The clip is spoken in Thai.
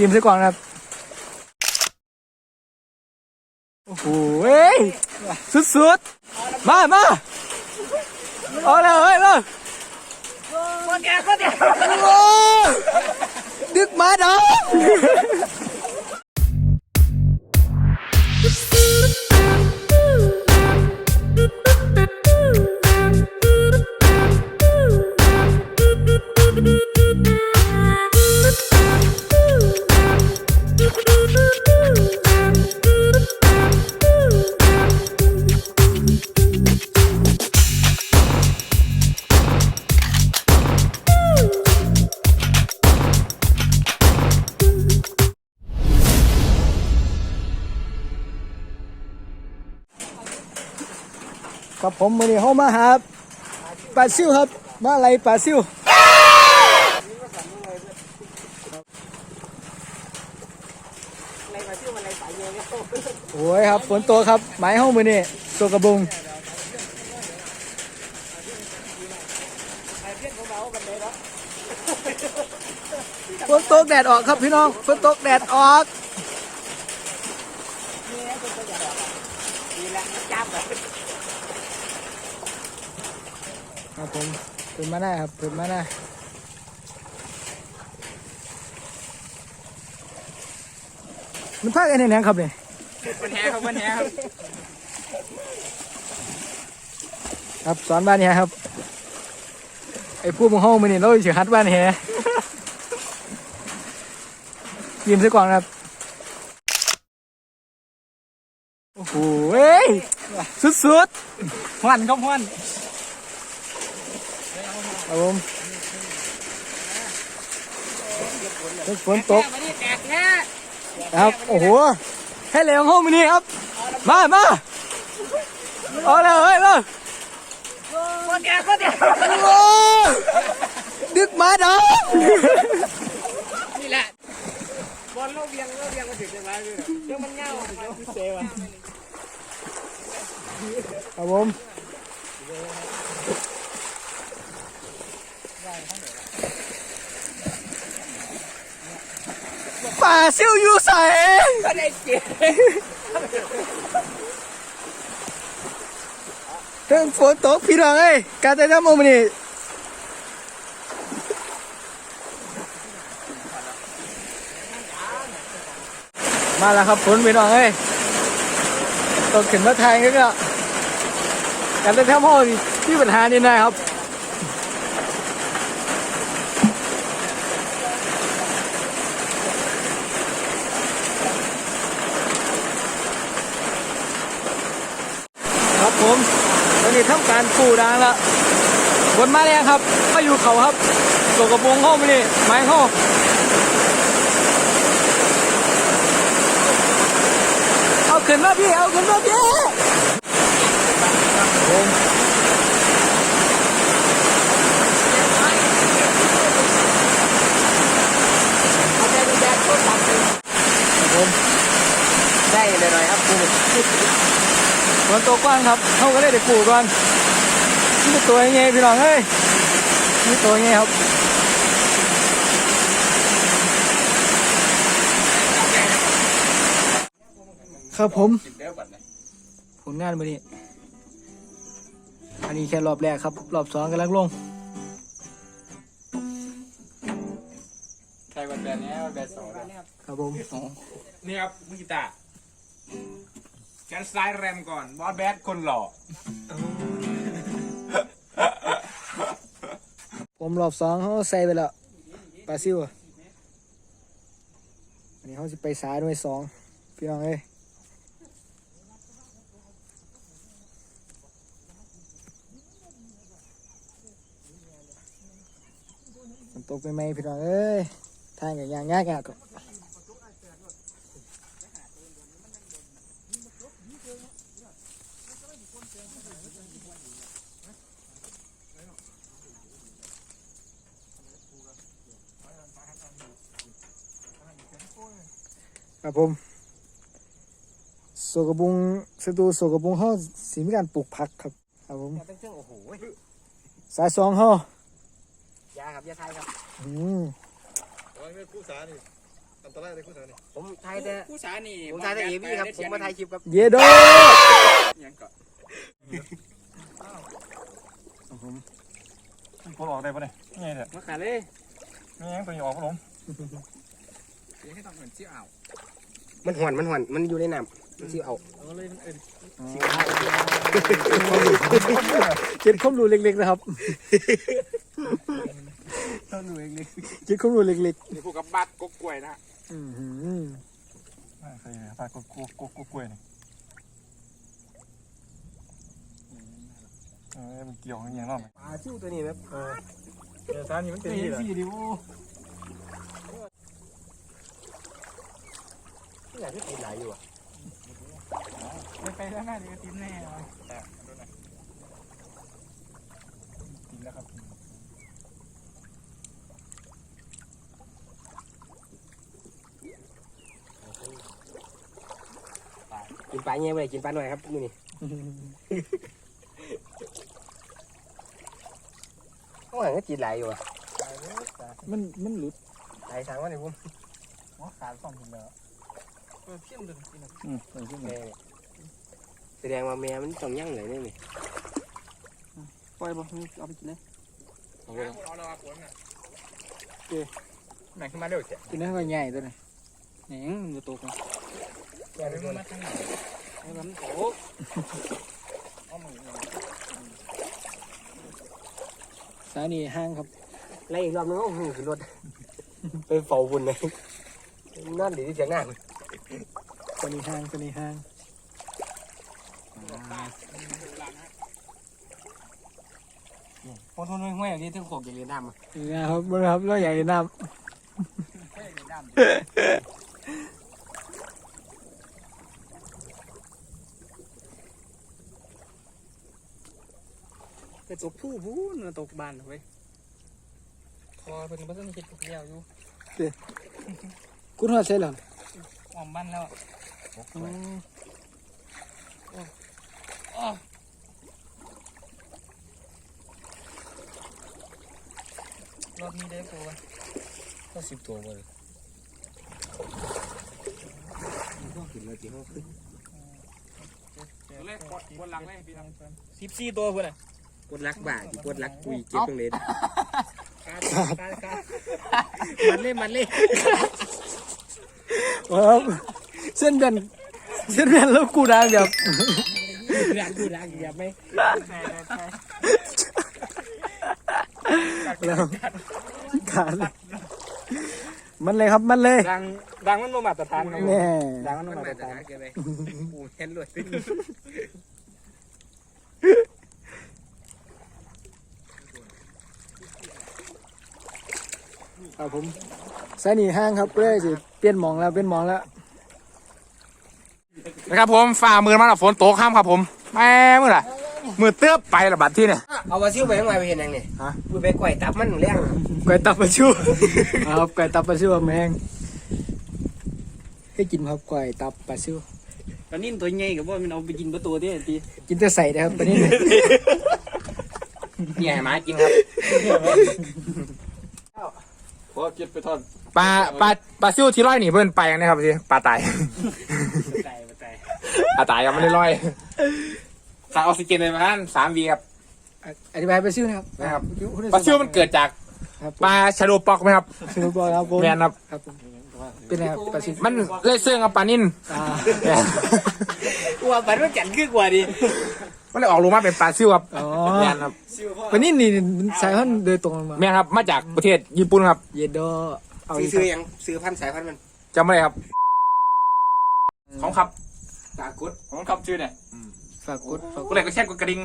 ยิ้มซะก่อนครับ โอ้โหเฮ้ยสุดๆ มามาเอาเลยเฮ้ยมาคนแก่คนแก่ดึกมาดอกั บผมมือนี้เขามาหาปลาซิวครับ มาอะไรปลาซิวโอ้ยครับฝนตกครับหมายห้องมือนี่ตัวกระบุงฝนตกแดดออกครับพี่น้องฝนตกแดดออก ครับผมเป็นมาหน้าครับเป็นมาหน้ามันพากันเห็นยังครับเนี่ยวันแหครับวันแหครับครับสอนบ้านแหครับไอ้ผู้มงห้องมันนี่เราสิฮัดบ้านแหยิ้มซะก่อนครับโอ้โหเฮ้ยสุดหวันครับหวันๆ ครับผมฝนตกแตกแท้นะครับ โอ้โห ให้เหลวห้องมันนี่ครับ มามาเอาเลยเฮ้ยมาคนแก่คนแก่โอ้ดึกมาดอนี่แหละบอลเราเวียงเราเวียงมาถึงจังไรเลยเรื่องมันเงาเดี๋ยวมันเซวะครับผม ป่าซิวอยู่ใส่ก็ได้เกียรเรื่องฝนตกพี่น้องเอ้ยการแต่ทำโมมันนี่มาแล้วครับฝนพี่น้องเอ้ยตกขึ้นมาไทยก็การแต่ทำโมนี่ที่ปัญหานี่นะครับผมตอนนี้ กูดางแล้วบนมาแล้วครับมาอยู่เขาครับตัวกระโปรงห้องมานี่ไม้ห้องเอาขึ้นมาพี่เอาขึ้นมาพี่ผมได้เลยหน่อยครับครูฝนตกกว้างครับเขาก็ได้แต่ปูก่อน นี่ตัวยังไงพี่น้องเอ้ยนี่ตัวยังไงครับครับผมผลงานวันนี้อันนี้แค่รอบแรกครับ รอบสองกำลังลงใครวันแบนนี้วันแบนสองครับผมนี่ครับมือกีตาร์แกนสไตล์แรมก่อน บอสแบดคนหล่อ ผมรอบสองเขาใส่ไปแล้วปลาซิวอะอันนี้เขาจะไปสายด้วยสองพี่น้องเอ้ยฝนตกไปไหมพี่น้องเอ้ยทางอย่างยากยากยา ครับผมโสกระบุงสตูโสกระบุงเขาสีมีการปลูกผักครับ ครับผมเป็นเครื่องโอ้โหสายสองเขายาครับยาไทยครับอืมโอ้ยไม่กู้สานี่อันตรายเลยคุณสาวนี่ผมทายแต่ผู้สานี่ผมทายแต่เอวี่ครับผมมาทายคลิปครับเยโดยังก็ผมออกได้ปะเนี่ยไงเนี่ยมาขาเลยไม่ยังตัวนี้ออกปะผมยังให้ต้องเหมือนชื่ออ่าว มันหวนมันหวนมันอยู่ในน้ำมันชื่อเอาเออเลยมันเอ็นเจ็ดข้อมรูเล็กๆนะครับเจ็ดข้อมรูเล็กนี่พวกกับบัตรกกกล้วยนะๆอื้อหือใครปลากกูกูกูกล้วยนี่เออมันเกี่ยวกันยังรอบปลาชิวตัวนี้แบบเออเออสารนี่มันเป็นที่แหละสี่ดิโออยากให้ติดหลายอยู่อะไปแล้วน่าจะติดแน่แต่ดูหน่อยกินแล้วครับกินปลาเงี้ยไปกินปลาหน่อยครับนี่นี่โอ้ยก็ติดหลายอยู่อะมันมันหลุดหลายทางว่าเนี่ยผมหัวขาดสองถึงแล้ว เออเพี้ยนเลยอืมไปขึ้นแม่แสดงว่าแม่มันต้องยั่งเลยนี่นี่ปล่อยบ่เอาไปกินเลยเอาเราเอาผลน่ะไหนขึ้นมาเร็วเสียกินได้ก็ใหญ่ตัวนี้แหงมันจะตกนะแม่เป็นคนมาทางไหนให้มันโตเอามือสายนี่ห้างครับไล่อีกรอบนึงโอ้โหขึ้นรถไปเฝ้าบุญเลยนั่นดีที่เสียงหน้า ตัวนี้ห้างตัวนี้ห้างพอทุนไม่ไหวยอย่างนี้ถึงขอกอย่างนี้น้ำอะนี่นะครับนี่ครับเราอยากกินน้ำไปตกผู้ผู้มาตกบานเว้ยพอเป็นบ้านคิดเดียวอยู่คุณหัวใช่หรอ ออมบ้านแล้วอืมรอบนี้ได้ตัวก็สิบตัวเลยขึ้นมาที่ห้องขึ้นเลยบนหลังเลยพี่น้องสิบสี่ตัวเพื่อนอะกดลักบ่าที่กดลักกุยเจ็บตรงเลยการการการมันเล่มันเล่ ครับเส้นแบนเส้นแบนแล้วกูดังแบบรักกูรักอย่าไม่แล้วขาดเลยมันเลยครับมันเลย ดังดังมันมาตรฐานครับแน่ดังมันมันมามาตรจากฐานไหนกันไปปูเห็นเลยครับผมสายนี่ห้างครับก็เลยสิ เปลี่ยนหมองแล้วเปลี่ยนหมองแล้วนะครับผมฝ่ามือมาแล้วฝนตกข้ามครับผมแม่มือละมือเตื้อไปละบัดที่เนี่ยเอาวาซิวไปยังไงไปเห็นยังนี่ฮะกูไปก่อยตับมันเลี้ยงไก่ตับปลาชูครับไก่ตับปลาชูแมงให้กินครับไก่ตับปลาชูตอนนี้ตัวใหญ่กับว่ามันเอาไปกินประตูที่ตีกินแต่ใส่นะครับตอนนี้เนี่ยเนี่ยหมากินครับพอกินไปทอด ปลาปลาปลาซิวที่ร้อยหนีเพื่อนไปยังนะครับพี่ปลาตายใจมาใจปลาตายยังไม่ได้ร้อยขาดออกซิเจนเลยประมาณสามวีครับอธิบายปลาชูนะครับนะครับคุณปลาซิวมันเกิดจากครับปลาชะโดปอกไหมครับสนุกบอลครับผมแมนครับครับผมเป็นไงครับปลาชูมันเล่เสื่องกับปลานิ่นอ่าแม่นกลัวปันว่าจันคือกว่าดิมันเลยออกรูมาเป็นปลาซิวครับอ๋อแมนครับปลานี่นี่สายพันธุ์โดยตรงมาแมนครับ มาจากประเทศญี่ปุ่นครับ เยดโด เอาซื้ออีกซื้อยังซื้อพันสายพันธุ์มันจำไม่ได้ครับ ของครับตากุดของครับชื่อเนี่ยฝากกดฝากกกูดเลยก็แช่กดกระดิ่ง